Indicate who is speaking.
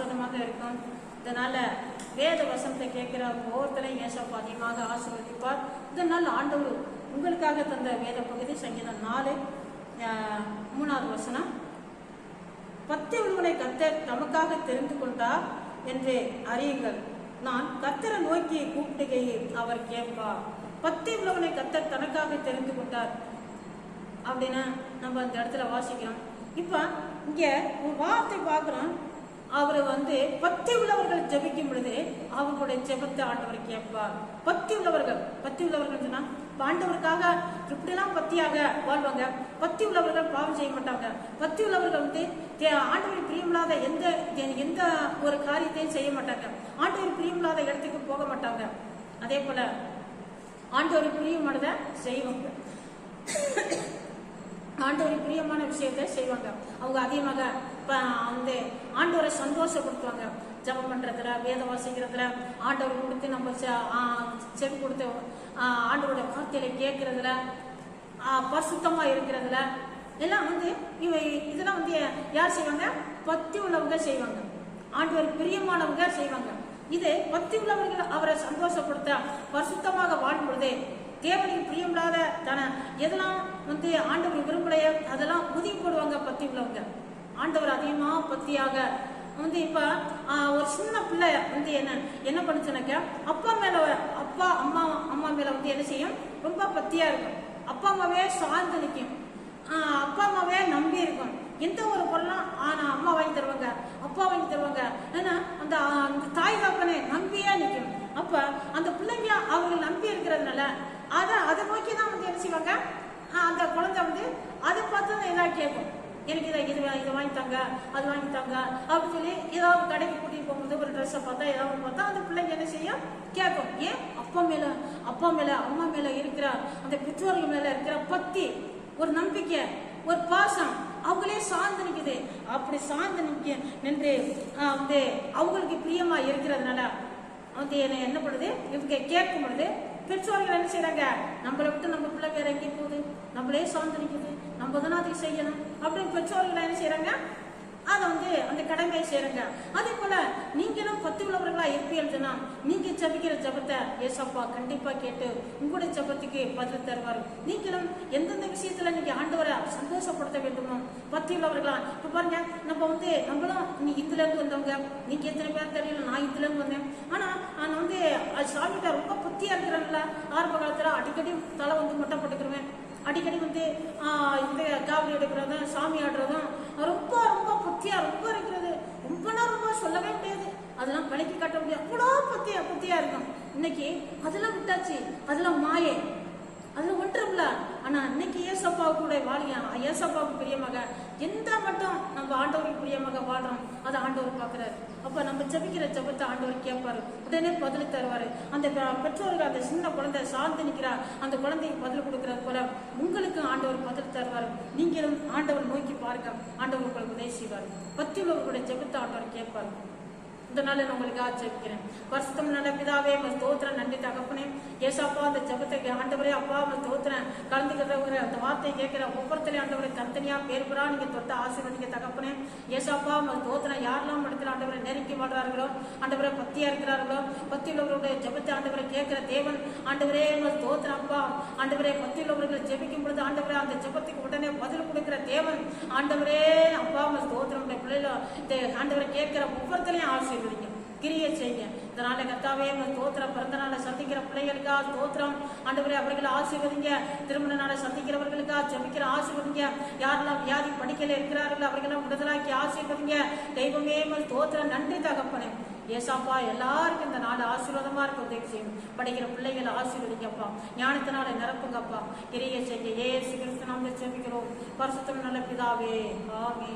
Speaker 1: வந்து ஆசீர்வாதமாக இருக்கும். இதனால வேத வசனத்தை கேட்கிற ஒவ்வொருத்தரையும் ஏசப்பா அதிகமாக ஆசீர்வதிப்பார். இதனால் ஆண்டவர் உங்களுக்காக தந்த வேத பகுதி சங்கீதம் நாலு மூணாவது வசனம். பத்து உள்ளவனை கர்த்தர் தமக்காக தெரிந்து கொண்டார் என்று அறியுங்கள். நான் கத்தரை நோக்கி கூப்பிடுகையில் அவர் கேட்பார். பத்து உலகனை கத்தர் தனக்காக தெரிந்து கொண்டார் அப்படின்னு நம்ம அந்த இடத்துல வாசிக்கிறோம். இப்போ இங்கே ஒரு வார்த்தை பார்க்குறோம். அவரை வந்து பத்தி உள்ளவர்கள் ஜபிக்கும் பொழுது அவர்களுடைய ஜெபத்தை ஆண்டவர் கேட்பார். பத்தி உள்ளவர்கள் பத்தி உள்ளவர்கள் சொன்னா ஆண்டவருக்காக இப்படிலாம் பத்தியாக வாழ்வாங்க. பத்தி உள்ளவர்கள் பாவம் செய்ய மாட்டாங்க. பத்தி உள்ளவர்கள் வந்து தே- ஆண்டவர் பிரியமில்லாத எந்த எந்த ஒரு காரியத்தையும் செய்ய மாட்டாங்க. ஆண்டவர் பிரியமில்லாத இடத்துக்கு போக மாட்டாங்க. அதே போல ஆண்டவர் பிரியமானதை செய்வாங்க. ஆண்டவருக்கு பிரியமான விஷயத்தை செய்வாங்க. அவங்க அதிகமாக இப்போ வந்து ஆண்டவரை சந்தோஷப்படுத்துவாங்க. ஜெபம் பண்றதுல வேத வாசிக்கிறதுல ஆண்டவர் கொடுத்து நம்ம செ- செவி கொடுத்து ஆண்டவருடைய வார்த்தையில கேட்கறதுல பரிசுத்தமா இருக்கிறதுல எல்லாம் வந்து இவை இதெல்லாம் வந்து யார் செய்வாங்க? பக்தி உள்ளவங்க செய்வாங்க. ஆண்டவர் பிரியமானவங்க செய்வாங்க. இது பத்தி உள்ளவர்கள் அவரை சந்தோஷப்படுத்த பரிசுத்தமாக வாழும் பொழுது தேவனுக்கு பிரியமில்லாத தானே எதெல்லாம் வந்து ஆண்டவர் விரும்பலைய அதெல்லாம் உதவி போடுவாங்க பத்தி உள்ளவங்க. ஆண்டவர் அதிகமாக பக்தியாக வந்து இப்போ ஒரு சின்ன பிள்ளை வந்து என்ன என்ன பண்ணுச்சுனாக்க அப்பா மேலே அப்பா அம்மா அம்மா மேலே வந்து என்ன செய்யும்? ரொம்ப பத்தியாக இருக்கும். அப்பா அம்மாவே சார்ந்து நிற்கும். அப்பா அம்மாவே நம்பி இருக்கும். எந்த ஒரு பொருளும் ஆனால் அம்மா வாங்கி தருவாங்க அப்பா வாங்கி தருவாங்க. ஏன்னா அந்த அந்த தாய் தகப்பனை நம்பியாக நிற்கும். அப்போ அந்த பிள்ளைங்க அவங்க நம்பி இருக்கிறதுனால அதை அதை நோக்கி தான் வந்து என்ன செய்வாங்க? அந்த குழந்தை வந்து அதை பார்த்து தான் ஏதாவது கேட்கும். எனக்கு இதை இது இதை வாங்கி தாங்க அது வாங்கி தாங்க அப்படின்னு சொல்லி ஏதாவது கடைக்கு கூட்டிட்டு போகும்போது ஒரு ட்ரெஸ்ஸை பார்த்தா ஏதாவது பார்த்தா அந்த பிள்ளைங்க என்ன செய்யும்? கேட்கும். ஏன்? அப்பா மேல அப்பா மேல அம்மா மேல இருக்கிற அந்த பெற்றோர்கள் மேல இருக்கிற பக்தி ஒரு நம்பிக்கை ஒரு பாசம் அவங்களே சார்ந்து நிற்குது அப்படி சார்ந்து நிற்க நின்று வந்து அவங்களுக்கு பிரியமா இருக்கிறதுனால வந்து என்ன என்ன பண்ணுது? இவங்க கேட்கும் பொழுது பெற்றோர்கள் என்ன செய்யறாங்க நம்மளை விட்டு நம்ம பிள்ளை வேற எங்கே போகுது. நம்மளே சார்ந்து நம்ம தானே அதை செய்யணும் அப்படின்னு பெற்றோர்கள் என்ன செய்யறாங்க அதை வந்து அந்த கடமையை சேருங்க. அதே போல நீங்களும் பத்து உள்ளவர்களா இருப்பீர்கள் சொன்னா நீங்க ஜபிக்கிற ஜபத்தை ஏசப்பா கண்டிப்பா கேட்டு உங்களுடைய ஜபத்துக்கு பதில் தருவார். நீங்களும் எந்தெந்த விஷயத்துல நீங்க ஆண்டவரை சந்தோஷப்படுத்த வேண்டுமோ பத்தி உள்ளவர்களா இப்ப பாருங்க நம்ம வந்து நம்மளும் நீ இதுல இருந்து வந்தவங்க நீங்க எத்தனை பேர் தெரியல நான் இதுல இருந்து வந்தேன். ஆனா நான் வந்து சாமிகிட்ட ரொம்ப புத்தியா இருக்கிறேன்ல ஆரம்ப காலத்துல அடிக்கடி தலை வந்து மொட்டை போட்டுக்கிருவேன். அடிக்கடி வந்து இந்த காவடி எடுக்கிறதும் சாமி ஆடுறதும் ரொம்ப ரொம்ப புத்தியா ரொம்ப இருக்கிறது. ரொம்பனா ரொம்ப சொல்லவே முடியாது. அதெல்லாம் விலைக்கு காட்ட முடியாது. அவ்வளோ புத்தியா புத்தியா இருக்கும். இன்னைக்கு அதெல்லாம் விட்டாச்சு. அதெல்லாம் மாயே. அதெல்லாம் ஒன்றும்ல ஆனால் ஆனா இன்னைக்கு ஏசப்பாவு கூட வாழிய ஏசப்பாவுக்கு பெரிய மகன். எந்த மட்டும் நம்ம ஆண்டவருக்கு பிரியமாக வாழ்றோம். அதை ஆண்டவர் பார்க்குறாரு. அப்போ நம்ம ஜெபிக்கிற ஜபத்தை ஆண்டவர் கேட்பாரு. உடனே பதில் தருவார். அந்த பெற்றோர்கள் அந்த சின்ன குழந்தை சார்ந்து நிற்கிறார் அந்த குழந்தைக்கு பதில் கொடுக்குறது போல உங்களுக்கு ஆண்டவர் பதில் தருவார். நீங்களும் ஆண்டவர் நோக்கி பாருங்க. ஆண்டவர் உங்களுக்கு உதவி செய்வார். பத்தி ஜபத்தை ஆண்டவர் கேட்பாரு. இந்த நாள் நான் உங்களுக்காக ஜெபிக்கிறேன் வருஷத்தம் நல்ல பிதாவே உங்கள் ஸ்தோத்திரம் நன்றி தகப்பனே. ஏசாப்பா அந்த ஜபத்தை ஆண்டவரே அப்பா உங்கள் ஸ்தோத்திரம். கலந்துக்கிறவங்க அந்த வார்த்தையை கேட்கிற ஒவ்வொருத்தரையும் ஆண்டவரை தனித்தனியாக பேர் நீங்கள் தொட்ட ஆசீர்வதிங்க தகப்பனே. ஏசாப்பா உங்கள் ஸ்தோத்திரம் யாரெல்லாம் இடத்துல ஆண்டவரை நெருங்கி வாழ்றார்களோ ஆண்டவரை பத்தியாக இருக்கிறார்களோ பத்தி உள்ளவர்களுடைய ஜபத்தை ஆண்டவரை கேட்கிற தேவன் ஆண்டவரே உங்கள் ஸ்தோத்திரம் அப்பா. ஆண்டவரே பத்தி உள்ளவர்கள் ஜெபிக்கும் பொழுது ஆண்டவரே அந்த ஜபத்துக்கு உடனே பதில் கொடுக்கிற தேவன் ஆண்டவரே அப்பா. உங்கள் இந்த ஆண்டவரை கேட்கிற ஒவ்வொருத்தரையும் ஆசீர்வதிங்க. கிரியை செய்யுங்க. இதனால கத்தாவே எங்கள் தோத்திரம் பிறந்த நாளை சந்திக்கிற பிள்ளைகளுக்கா தோத்திரம் ஆண்டவரே அவர்களை ஆசீர்வதிங்க. திருமண நாளை சந்திக்கிறவர்களுக்கா ஜெபிக்கிற ஆசீர்வதிங்க. யாரெல்லாம் வியாதி படிக்கல இருக்கிறார்கள் அவர்களெல்லாம் விடுதலாக்கி ஆசீர்வதிங்க. தெய்வமே எங்கள் தோத்திரம் நன்றி தகப்பனே. ஏசாப்பா எல்லாருக்கும் இந்த நாள் ஆசீர்வாதமா இருக்க உதவி செய்யும். படிக்கிற பிள்ளைகளை ஆசீர்வதிங்கப்பா. ஞானத்தினால நிரப்புங்கப்பா. கிரியை செய்ய ஏசு கிறிஸ்து நாம ஜெபிக்கிறோம். பரிசுத்தம் நல்ல பிதாவே. ஆமே